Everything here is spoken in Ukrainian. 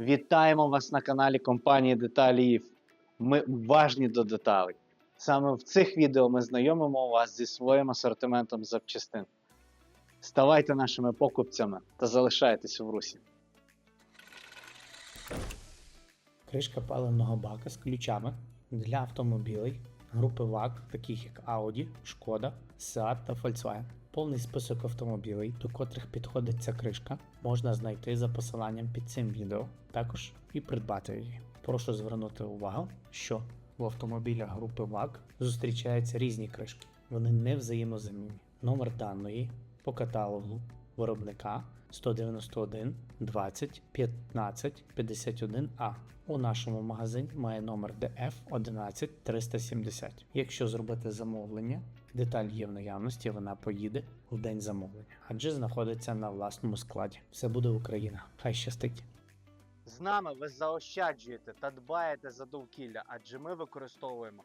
Вітаємо вас на каналі компанії Деталі. Ми уважні до деталей. Саме в цих відео ми знайомимо вас зі своїм асортиментом запчастин. Ставайте нашими покупцями та залишайтесь в русі. Кришка паливного бака з ключами для автомобілей групи ВАГ, таких як Audi, Шкода, Seat та Volkswagen. Повний список автомобілей, до котрих підходить ця кришка, можна знайти за посиланням під цим відео, також і придбати її. Прошу звернути увагу, що в автомобілях групи ВАГ зустрічаються різні кришки. Вони не взаємозамінні. Номер даної по каталогу виробника 191 20 15 51 А. У нашому магазині має номер DF 11 370. Якщо зробити замовлення, деталь є в наявності, вона поїде в день замовлення, адже знаходиться на власному складі. Все буде Україна. Хай щастить! З нами ви заощаджуєте та дбаєте за довкілля, адже ми використовуємо